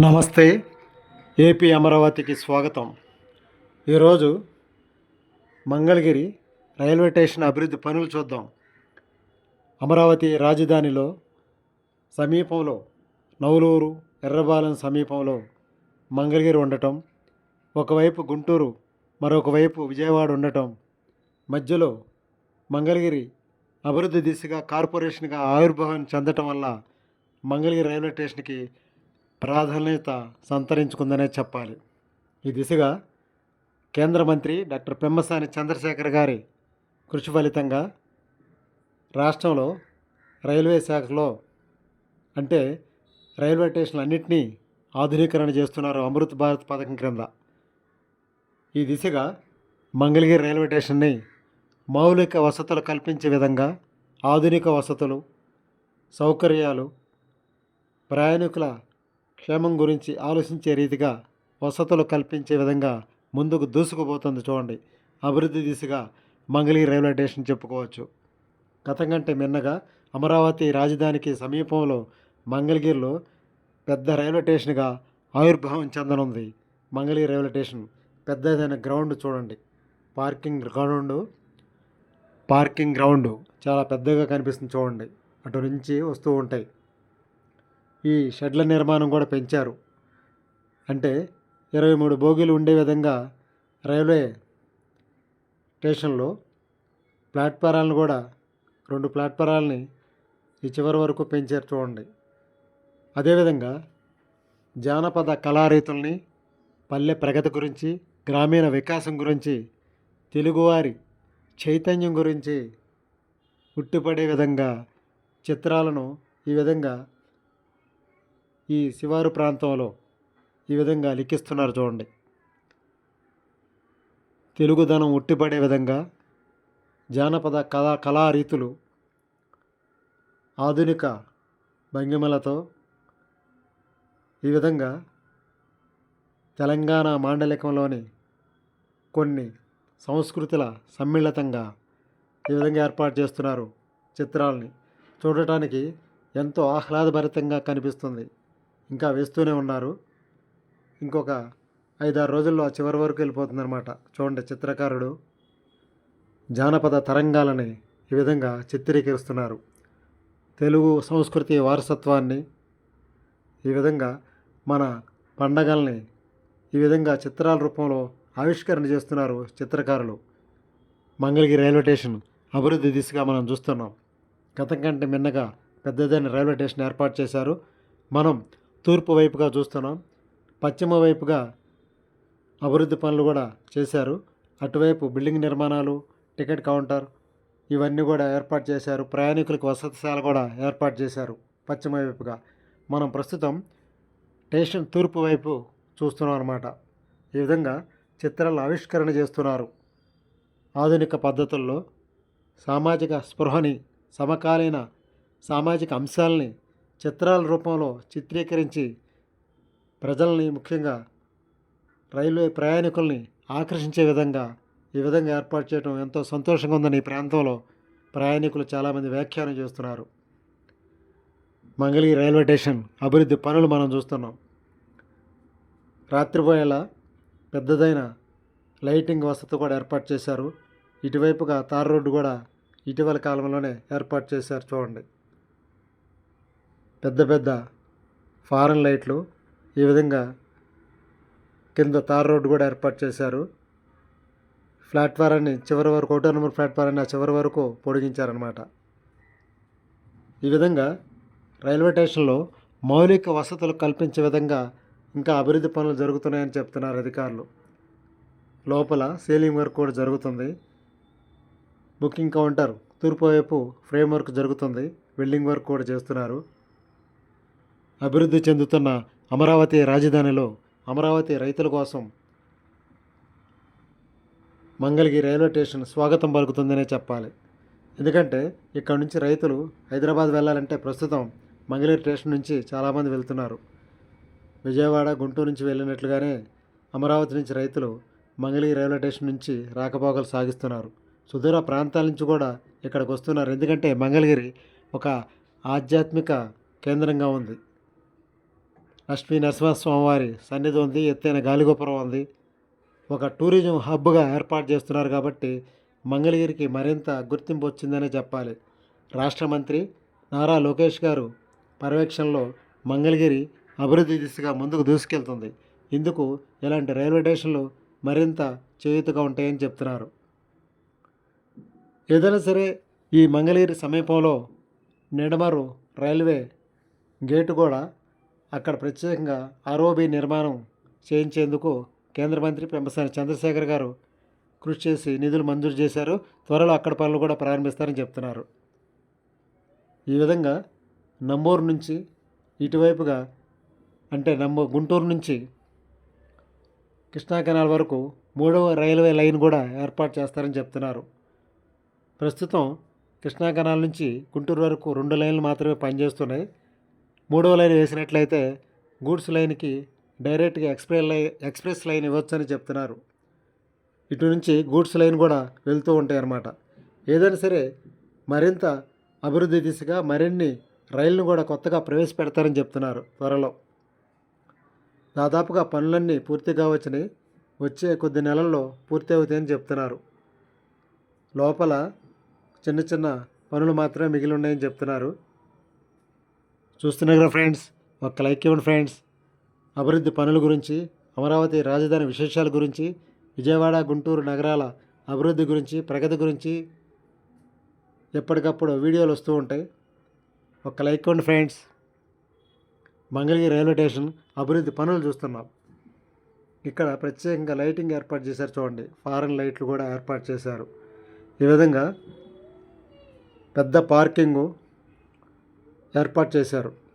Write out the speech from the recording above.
నమస్తే ఏపీ అమరావతికి స్వాగతం. ఈరోజు మంగళగిరి రైల్వే స్టేషన్ అభివృద్ధి పనులు చూద్దాం. అమరావతి రాజధానిలో సమీపంలో నవలూరు ఎర్రబాలెం సమీపంలో మంగళగిరి ఉండటం ఒకవైపు గుంటూరు మరొక వైపు విజయవాడ ఉండటం మధ్యలో మంగళగిరి అభివృద్ధి దిశగా కార్పొరేషన్గా ఆవిర్భావం చెందటం వల్ల మంగళగిరి రైల్వే స్టేషన్కి ప్రాధాన్యత సంతరించుకుందనే చెప్పాలి. ఈ దిశగా కేంద్ర మంత్రి డాక్టర్ పెమ్మసాని చంద్రశేఖర్ గారి కృషి ఫలితంగా రాష్ట్రంలో రైల్వే శాఖలో అంటే రైల్వే స్టేషన్లు అన్నింటినీ ఆధునీకరణ చేస్తున్నారు అమృత్ భారత్ పథకం క్రింద. ఈ దిశగా మంగళగిరి రైల్వే స్టేషన్ని మౌలిక వసతులు కల్పించే విధంగా ఆధునిక వసతులు సౌకర్యాలు ప్రయాణికుల క్షేమం గురించి ఆలోచించే రీతిగా వసతులు కల్పించే విధంగా ముందుకు దూసుకుపోతుంది చూడండి. అభివృద్ధి దిశగా మంగళగిరి రైల్వే స్టేషన్ చెప్పుకోవచ్చు. గతం కంటే మిన్నగా అమరావతి రాజధానికి సమీపంలో మంగళగిరిలో పెద్ద రైల్వే స్టేషన్గా ఆవిర్భావం చెందనుంది. మంగళగిరి రైల్వే స్టేషన్ పెద్దదైన గ్రౌండ్ చూడండి. పార్కింగ్ గ్రౌండ్ పార్కింగ్ గ్రౌండ్ చాలా పెద్దగా కనిపిస్తుంది చూడండి. అటు నుంచి వస్తూ ఉంటాయి. ఈ షెడ్ల నిర్మాణం కూడా పెంచారు. అంటే ఇరవై మూడు బోగీలు ఉండే విధంగా రైల్వే స్టేషన్లో ప్లాట్ఫారాలను కూడా రెండు ప్లాట్ఫారాలని ఈ చివరి వరకు పెంచారు చూడండి. అదేవిధంగా జానపద కళారీతుల్ని పల్లె ప్రగతి గురించి గ్రామీణ వికాసం గురించి తెలుగువారి చైతన్యం గురించి ఉట్టిపడే విధంగా చిత్రాలను ఈ విధంగా ఈ శివారు ప్రాంతంలో ఈ విధంగా లిఖిస్తున్నారు చూడండి. తెలుగుదనం ఉట్టిపడే విధంగా జానపద కళా కళారీతులు ఆధునిక భంగిమలతో ఈ విధంగా తెలంగాణ మాండలికంలోని కొన్ని సంస్కృతుల సమ్మిళితంగా ఈ విధంగా ఏర్పాటు చేస్తున్నారు చిత్రాలని. చూడటానికి ఎంతో ఆహ్లాదభరితంగా కనిపిస్తుంది. ఇంకా వేస్తూనే ఉన్నారు. ఇంకొక ఐదారు రోజుల్లో ఆ చివరి వరకు వెళ్ళిపోతుందన్నమాట. చూడండి చిత్రకారుడు జానపద తరంగాలని ఈ విధంగా చిత్రీకరిస్తున్నారు. తెలుగు సంస్కృతి వారసత్వాన్ని ఈ విధంగా మన పండగల్ని ఈ విధంగా చిత్రాల రూపంలో ఆవిష్కరణ చేస్తున్నారు చిత్రకారులు. మంగళగిరి రైల్వే స్టేషన్ అభివృద్ధి దిశగా మనం చూస్తున్నాం. గతం కంటే మిన్నగా పెద్దదైన రైల్వే స్టేషన్ ఏర్పాటు చేశారు. మనం తూర్పు వైపుగా చూస్తున్నాం. పశ్చిమ వైపుగా అభివృద్ధి పనులు కూడా చేశారు. అటువైపు బిల్డింగ్ నిర్మాణాలు టికెట్ కౌంటర్ ఇవన్నీ కూడా ఏర్పాటు చేశారు. ప్రయాణికులకు వసతిశాల కూడా ఏర్పాటు చేశారు పశ్చిమ వైపుగా. మనం ప్రస్తుతం స్టేషన్ తూర్పు వైపు చూస్తున్నాం అన్నమాట. ఈ విధంగా చిత్రాలు ఆవిష్కరణ చేస్తున్నారు. ఆధునిక పద్ధతుల్లో సామాజిక స్పృహని సమకాలీన సామాజిక అంశాలని చిత్రాల రూపంలో చిత్రీకరించి ప్రజల్ని ముఖ్యంగా రైల్వే ప్రయాణికుల్ని ఆకర్షించే విధంగా ఈ విధంగా ఏర్పాటు చేయడం ఎంతో సంతోషంగా ఉందని ఈ ప్రాంతంలో ప్రయాణికులు చాలామంది వ్యాఖ్యానం చేస్తున్నారు. మంగళగిరి రైల్వే స్టేషన్ అభివృద్ధి పనులు మనం చూస్తున్నాం. రాత్రివేళ పెద్దదైన లైటింగ్ వసతి కూడా ఏర్పాటు చేశారు. ఇటువైపుగా తార్ రోడ్డు కూడా ఇటీవల కాలంలోనే ఏర్పాటు చేశారు. చూడండి. పెద్ద పెద్ద ఫారెన్ లైట్లు ఈ విధంగా కింద తార్ రోడ్డు కూడా ఏర్పాటు చేశారు. ప్లాట్ఫారాన్ని చివరి వరకు ఒకటో నెంబర్ ప్లాట్ఫారాన్ని ఆ చివరి వరకు పొడిగించారనమాట ఈ విధంగా రైల్వే స్టేషన్లో మౌలిక వసతులు కల్పించే విధంగా ఇంకా అభివృద్ధి పనులు జరుగుతున్నాయని చెప్తున్నారు అధికారులు. లోపల సీలింగ్ వర్క్ కూడా జరుగుతుంది. బుకింగ్ కౌంటర్ తూర్పు వైపు ఫ్రేమ్ వర్క్ జరుగుతుంది. బిల్డింగ్ వర్క్ కూడా చేస్తున్నారు. అభివృద్ధి చెందుతున్న అమరావతి రాజధానిలో అమరావతి రైతుల కోసం మంగళగిరి రైల్వే స్టేషన్ స్వాగతం పలుకుతుందనే చెప్పాలి. ఎందుకంటే ఇక్కడ నుంచి రైతులు హైదరాబాద్ వెళ్ళాలంటే ప్రస్తుతం మంగళగిరి స్టేషన్ నుంచి చాలామంది వెళ్తున్నారు. విజయవాడ గుంటూరు నుంచి వెళ్ళినట్లుగానే అమరావతి నుంచి రైతులు మంగళగిరి రైల్వే స్టేషన్ నుంచి రాకపోకలు సాగిస్తున్నారు. సుదూర ప్రాంతాల నుంచి కూడా ఇక్కడికి వస్తున్నారు. ఎందుకంటే మంగళగిరి ఒక ఆధ్యాత్మిక కేంద్రంగా ఉంది. లక్ష్మీ నరసింహస్వామివారి సన్నిధి ఉంది ఎత్తైన గాలిగోపురం ఉంది. ఒక టూరిజం హబ్గా ఏర్పాటు చేస్తున్నారు కాబట్టి మంగళగిరికి మరింత గుర్తింపు వచ్చిందనే చెప్పాలి. రాష్ట్ర మంత్రి నారా లోకేష్ గారు పర్యవేక్షణలో మంగళగిరి అభివృద్ధి దిశగా ముందుకు దూసుకెళ్తుంది. ఇందుకు ఇలాంటి రైల్వే స్టేషన్లు మరింత చేయూతగా ఉంటాయని చెప్తున్నారు. ఏదైనా సరే ఈ మంగళగిరి సమీపంలో నిడమరు రైల్వే గేటు కూడా అక్కడ ప్రత్యేకంగా ఆర్ఓబి నిర్మాణం చేయించేందుకు కేంద్ర మంత్రి పెంపసాని చంద్రశేఖర్ గారు కృషి చేసి నిధులు మంజూరు చేశారు. త్వరలో అక్కడ పనులు కూడా ప్రారంభిస్తారని చెప్తున్నారు. ఈ విధంగా నంబూరు నుంచి ఇటువైపుగా అంటే నమ్మ గుంటూరు నుంచి కృష్ణా కెనాల్ వరకు మూడవ రైల్వే లైన్ కూడా ఏర్పాటు చేస్తారని చెప్తున్నారు. ప్రస్తుతం కృష్ణా కెనాల్ నుంచి గుంటూరు వరకు రెండు లైన్లు మాత్రమే పనిచేస్తున్నాయి. మూడవ లైన్ వేసినట్లయితే గూడ్స్ లైన్కి డైరెక్ట్గా ఎక్స్ప్రెస్ లైన్ ఎక్స్ప్రెస్ లైన్ ఇవ్వచ్చని చెప్తున్నారు. ఇటు నుంచి గూడ్స్ లైన్ కూడా వెళ్తూ ఉంటాయి అన్నమాట. ఏదైనా సరే మరింత అభివృద్ధి దిశగా మరిన్ని రైళ్ళను కూడా కొత్తగా ప్రవేశపెడతారని చెప్తున్నారు త్వరలో. దాదాపుగా పనులన్నీ పూర్తి కావచ్చని వచ్చే కొద్ది నెలల్లో పూర్తి అవుతాయని చెప్తున్నారు. లోపల చిన్న చిన్న పనులు మాత్రమే మిగిలి ఉన్నాయని చెప్తున్నారు. చూస్తున్నారు కదా ఫ్రెండ్స్? ఒక లైక్ ఇవ్వండి ఫ్రెండ్స్. అభివృద్ధి పనుల గురించి అమరావతి రాజధాని విశేషాల గురించి విజయవాడ గుంటూరు నగరాల అభివృద్ధి గురించి ప్రగతి గురించి ఎప్పటికప్పుడు వీడియోలు వస్తూ ఉంటాయి. ఒక లైక్ ఇవ్వండి ఫ్రెండ్స్. మంగళగిరి రైల్వే స్టేషన్ అభివృద్ధి పనులు చూస్తున్నాం. ఇక్కడ ప్రత్యేకంగా లైటింగ్ ఏర్పాటు చేశారు చూడండి. ఫారెన్ లైట్లు కూడా ఏర్పాటు చేశారు. ఈ విధంగా పెద్ద పార్కింగు ఏర్పాటు చేశారు.